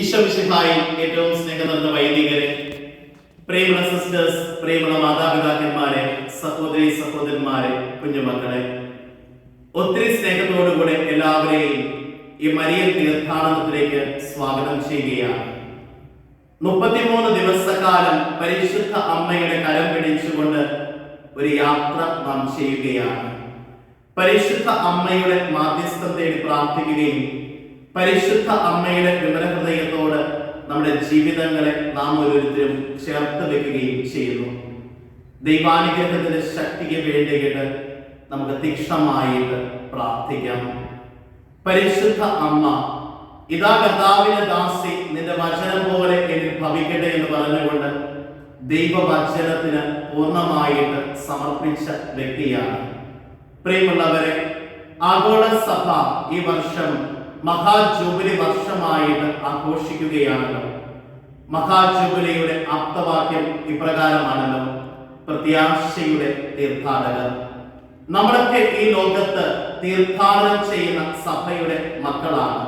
ഈശോമിശിഹായി ഏറ്റവും സ്നേഹം നിറഞ്ഞ വൈദികരെ പ്രേമണ സിസ്റ്റേഴ്സ് പ്രേമണ മാതാപിതാക്കന്മാരെ സഹോദരി സഹോദരന്മാരെ കുഞ്ഞുമക്കളെ ഒത്തിരി സ്നേഹത്തോടുകൂടെ എല്ലാവരെയും ഈ മരിയൻ തീർത്ഥാടനത്തിലേക്ക് സ്വാഗതം ചെയ്യുകയാണ്. മുപ്പത്തിമൂന്ന് ദിവസക്കാലം പരിശുദ്ധ അമ്മയുടെ കരം പിടിച്ചുകൊണ്ട് ഒരു യാത്ര നാം ചെയ്യുകയാണ്. പരിശുദ്ധ അമ്മയുടെ മാധ്യസ്ഥം തേടി പ്രാർത്ഥിക്കുകയും പരിശുദ്ധ അമ്മയുടെ വിമല ഹൃദയത്തോട് നമ്മുടെ ജീവിതങ്ങളെ നാം ഓരോരുത്തരും ചേർത്ത് വെക്കുകയും ചെയ്യുന്നു. ദൈവാനുഗ്രഹത്തിന്റെ ശക്തിക്ക് വേണ്ടിയിട്ട് നമുക്ക് തീക്ഷണമായിട്ട് പ്രാർത്ഥിക്കാം. പരിശുദ്ധ അമ്മ ഇതാ കർത്താവിന്റെ ദാസി നിന്റെ വചനം പോലെ എന്നിൽ ഭവിക്കട്ടെ എന്ന് പറഞ്ഞുകൊണ്ട് ദൈവവചനത്തിന് പൂർണമായിട്ട് സമർപ്പിച്ച വ്യക്തിയാണ്. പ്രിയമുള്ളവരെ ആഗോള സഭ ഈ വർഷം മഹാജൂബിലി വർഷമായിട്ട് ആഘോഷിക്കുകയാണല്ലോ. മഹാജൂബിലിയുടെ ആപ്തവാക്യം ഇപ്രകാരമാണല്ലോ. പ്രത്യാശയുടെ തീർത്ഥാടകർ. നമ്മളൊക്കെ ഈ ലോകത്ത് തീർത്ഥാടനം ചെയ്യുന്ന സഭയുടെ മക്കളാണ്.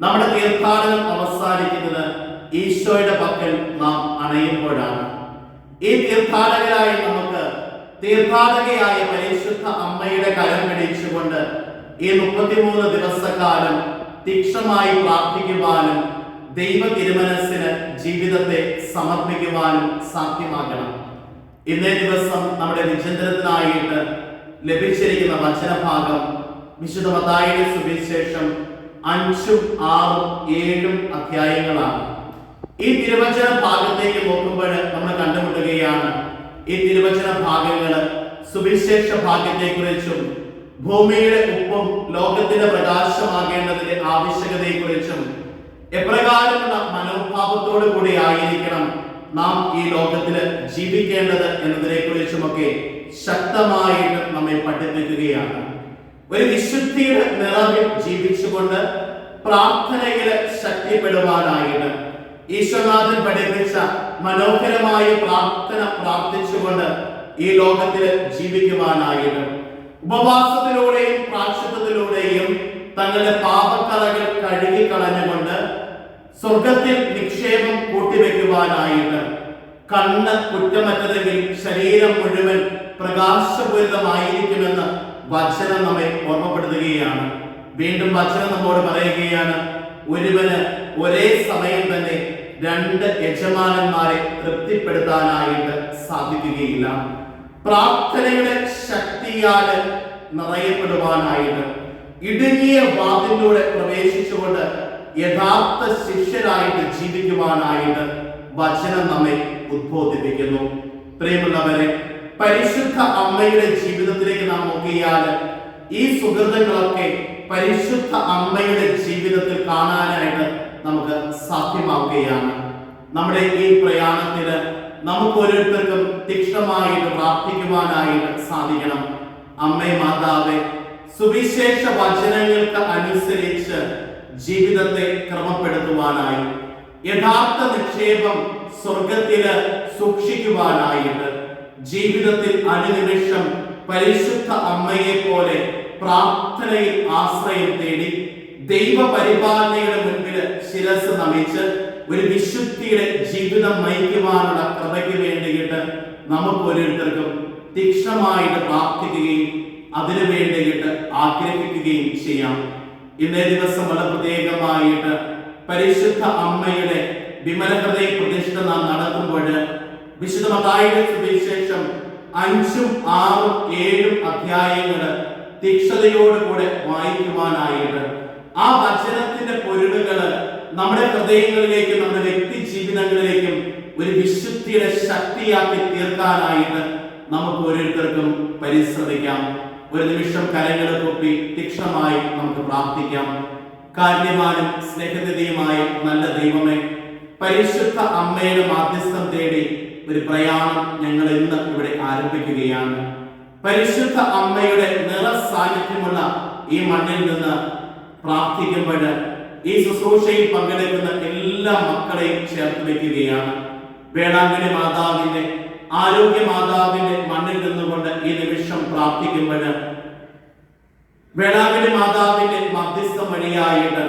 നമ്മുടെ തീർത്ഥാടനം അവസാനിക്കുന്നത് ഈശോയുടെ പക്കൽ നാം അണയുമ്പോഴാണ്. ഈ തീർത്ഥാടകരായി നമുക്ക് തീർത്ഥാടകയായ പരിശുദ്ധ അമ്മയുടെ കരം പിടിച്ചുകൊണ്ട് ഈ മുപ്പത്തിമൂന്ന് ദിവസക്കാലം തീക്ഷണമായി പ്രാർത്ഥിക്കുവാനും ദൈവ തിരുമനസ്സിന് ജീവിതത്തെ സമർപ്പിക്കുവാനും സാധ്യമാകണം. ഇന്നേ ദിവസം നമ്മുടെ വിചിന്തനത്തിനായിട്ട് ലഭിച്ചിരിക്കുന്ന വചനഭാഗം വിശുദ്ധ മത്തായിയുടെ സുവിശേഷം അഞ്ചും ആറും ഏഴും അധ്യായങ്ങളാണ്. ഈ തിരുവചന ഭാഗത്തേക്ക് നോക്കുമ്പോൾ നമ്മൾ കണ്ടുമുട്ടുകയാണ്. ഈ തിരുവചന ഭാഗങ്ങൾ സുവിശേഷ ഭാഗ്യത്തെക്കുറിച്ചും ഭൂമിയുടെ ഉപ്പും ലോകത്തിന്റെ പ്രകാശമാകേണ്ടതിന്റെ ആവശ്യകതയെക്കുറിച്ചും എപ്രകാരമുള്ള മനോഭാവത്തോടു കൂടി ആയിരിക്കണം നാം ഈ ലോകത്തിൽ ജീവിക്കേണ്ടത് എന്നതിനെ കുറിച്ചുമൊക്കെ ശക്തമായിട്ട് നമ്മെ പഠിപ്പിക്കുകയാണ്. ഒരു വിശുദ്ധിയുടെ നിറവിൽ ജീവിച്ചുകൊണ്ട് പ്രാർത്ഥനയിൽ ശക്തിപ്പെടുവാനായിട്ട് ഈശ്വനാഥൻ പഠിപ്പിച്ച മനോഹരമായ പ്രാർത്ഥന പ്രാർത്ഥിച്ചുകൊണ്ട് ഈ ലോകത്തിൽ ജീവിക്കുവാനായിട്ട് ഉപവാസത്തിലൂടെയും പ്രാക്ഷത്വത്തിലൂടെയും തങ്ങളുടെ പാപക്കറകൾ കഴുകി കളഞ്ഞുകൊണ്ട് സ്വർഗത്തിൽ നിക്ഷേപം കൂട്ടിവെക്കുവാനായിട്ട് കണ്ണ് കുറ്റമറ്റതെങ്കിൽ ശരീരം മുഴുവൻ പ്രകാശപൂരിതമായിരിക്കുമെന്ന് വചനം നമ്മെ ഓർമ്മപ്പെടുത്തുകയാണ്. വീണ്ടും വചനം നമ്മോട് പറയുകയാണ് ഒരുവന് ഒരേ സമയം തന്നെ രണ്ട് യജമാനന്മാരെ തൃപ്തിപ്പെടുത്താനായിട്ട് സാധിക്കുകയില്ല. പ്രാർത്ഥനയുടെ ശക്തിയാൽ നിറയപ്പെടുവാനായിട്ട് ഇടുങ്ങിയ വാതിലൂടെ പ്രവേശിച്ചുകൊണ്ട് യഥാർത്ഥ ശിഷ്യരായിട്ട് ജീവിക്കുവാനായിട്ട് വചനം നമ്മെ ഉദ്ബോധിപ്പിക്കുന്നു. പ്രിയമുള്ളവരെ പരിശുദ്ധ അമ്മയുടെ ജീവിതത്തിലേക്ക് നാം നോക്കിയാൽ ഈ സുഹൃത്തുക്കളൊക്കെ പരിശുദ്ധ അമ്മയുടെ ജീവിതത്തിൽ കാണാനായിട്ട് നമുക്ക് സാധ്യമാവുകയാണ്. നമ്മുടെ ഈ പ്രയാണത്തിന് നമുക്ക് ഓരോരുത്തർക്കും തീക്ഷണമായിട്ട് പ്രാർത്ഥിക്കുവാനായിട്ട് സാധിക്കണം. അമ്മേ മാതാവേ സുവിശേഷ വചനങ്ങൾക്ക് അനുസരിച്ച് ജീവിതത്തെ ക്രമപ്പെടുത്തുവാനായി യഥാർത്ഥ നിക്ഷേപം സ്വർഗത്തിൽ സൂക്ഷിക്കുവാനായിട്ട് ജീവിതത്തിൽ അനുനിമിഷം പരിശുദ്ധ അമ്മയെ പോലെ പ്രാർത്ഥനയിൽ ആശ്രയം തേടി ദൈവ പരിപാലനയുടെ മുൻപിൽ ശിരസ് നമിച്ച് ഒരു വിശുദ്ധിയുടെ ജീവിതം നയിക്കുവാനുള്ള കൃപയ്ക്ക് വേണ്ടിയിട്ട് നമുക്ക് ഓരോരുത്തർക്കും തീക്ഷണമായിട്ട് പ്രാർത്ഥിക്കുകയും അതിനു വേണ്ടിയിട്ട് ആഗ്രഹിക്കുകയും ചെയ്യാം. ഇന്നേ ദിവസം വളരെ പ്രത്യേകമായിട്ട് പരിശുദ്ധ അമ്മയുടെ വിമല പ്രതിഷ്ഠ നാം നടത്തുമ്പോൾ വിശുദ്ധ സുവിശേഷം അഞ്ചും ആറും ഏഴും അധ്യായങ്ങൾ തീക്ഷണതയോടുകൂടെ വായിക്കുവാനായിട്ട് ആ വചനത്തിന്റെ പൊരുളുകൾ നമ്മുടെ ഹൃദയങ്ങളിലേക്കും നമ്മുടെ വ്യക്തി ജീവിതങ്ങളിലേക്കും ഒരു വിശുദ്ധിയുടെ ശക്തിയാക്കി തീർക്കാനായിട്ട് നമുക്ക് ഓരോരുത്തർക്കും പരിശ്രമിക്കാം. ഒരു നിമിഷം കരങ്ങൾ തൊപ്പി തീക്ഷണമായി നമുക്ക് പ്രാർത്ഥിക്കാം. കാര്യമാനും സ്നേഹനിധിയുമായ നല്ല ദൈവമേ പരിശുദ്ധ അമ്മയുടെ മാധ്യസ്ഥം തേടി ഒരു പ്രയാണം ഞങ്ങൾ ഇന്ന് ഇവിടെ ആരംഭിക്കുകയാണ്. പരിശുദ്ധ അമ്മയുടെ നിറ സാന്നിധ്യമുള്ള ഈ മണ്ണിൽ നിന്ന് പ്രാർത്ഥിക്കുമ്പോൾ ഈ ശുശ്രൂഷയിൽ പങ്കെടുക്കുന്ന എല്ലാ മക്കളെയും ചേർത്ത് വെക്കുകയാണ് വേളാങ്കണി മാതാവിന്റെ ആരോഗ്യ മാതാവിന്റെ മണ്ണിൽ നിന്നുകൊണ്ട് ഈ നിമിഷം പ്രാർത്ഥിക്കുമ്പോൾ വേളാങ്കണി മാതാവിന്റെ മധ്യസ്ഥം വഴിയായിട്ട്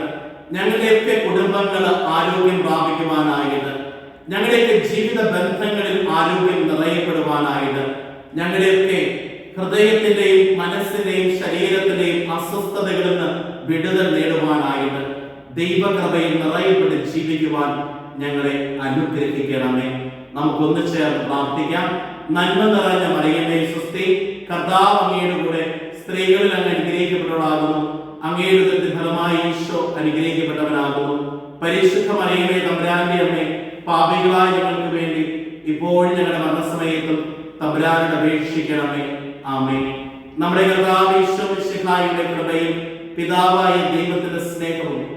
ഞങ്ങളുടെയൊക്കെ കുടുംബങ്ങൾ ആരോഗ്യം പ്രാപിക്കുവാനായിട്ട് ഞങ്ങളുടെയൊക്കെ ജീവിത ബന്ധങ്ങളിൽ ആരോഗ്യം നിറയപ്പെടുവാനായിട്ട് ഞങ്ങളുടെയൊക്കെ ഹൃദയത്തിന്റെയും മനസ്സിന്റെയും ശരീരത്തിന്റെയും അസ്വസ്ഥതകളിൽ നിന്ന് വിടുതൽ നേടുവാനായിട്ട് ദൈവകൃപയിൽ നിറയപ്പെട്ട് ജീവിക്കുവാൻ ഞങ്ങളെ അനുഗ്രഹിക്കണമേ. നമുക്കൊന്ന് ചേർന്ന് പ്രാർത്ഥിക്കാം. നന്മ നിറഞ്ഞ മറിയമേ കർത്താവ് അങ്ങയുടെ കൂടെ സ്ത്രീകളിൽ അങ്ങ് അനുഗ്രഹിക്കപ്പെട്ടവളാകുന്നു. അങ്ങയുടെ ഫലമായി ഈശോ അനുഗ്രഹിക്കപ്പെട്ടവനാകുന്നു. പരിശുദ്ധ മറിയമേ തമ്പുരാന്റെ അമ്മേ പാപികളായ ഞങ്ങൾക്ക് വേണ്ടി ഇപ്പോഴും ഞങ്ങളുടെ മരണസമയത്തും തമ്പുരാനോട് അപേക്ഷിക്കണമേ. ആമേ നമ്മുടെ കർത്താവ് ഈശോ കൃപയും പിതാവായ ദൈവത്തിന്റെ സ്നേഹവും